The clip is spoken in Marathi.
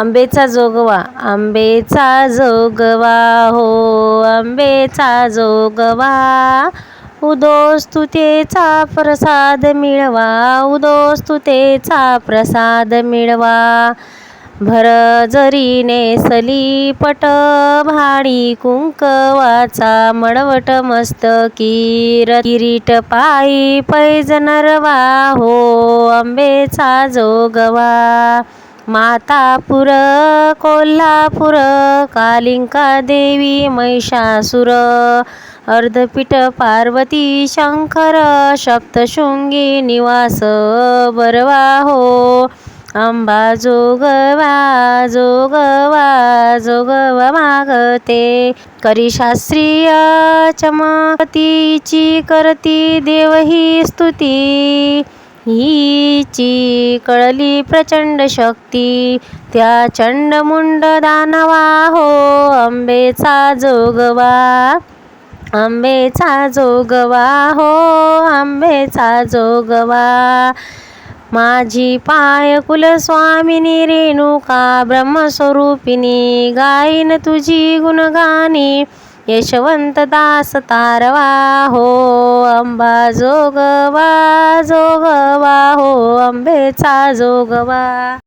आंबेचा जोगवा आंबेचा जोगवा हो आंबेचा जोगवा. उदोस तुतेचा प्रसाद मिळवा उदोस तुतेचा प्रसाद मिळवा. भर जरी नेसली पट भाडी कुंकवाचा मळवट मस्तकी किर किरीट पायी पैजनरवा हो आंबेचा जोगवा. मातापुर कोल्हापुर कालिंका देवी महिषासुर अर्धपीठ पार्वती शंकर सप्तशृंगी निवास बरवा हो अंबा जोगवा जोगवा जोगवा मागते. करी शास्त्रीय चमकतीची करती देव ही स्तुती. हिची कळली प्रचंड शक्ती. त्या चंडमुंड दानवा हो आंबेचा जोगवा. आंबेचा जोगवा हो आंबेचा जोगवा. माझी पाय कुलस्वामिनी रेणुका ब्रह्मस्वरूपिणी गायन तुझी गुणगानी. यशवंत दास तारवा हो अंबा जोगवा जोगवा हो आंबेचा जोगवा.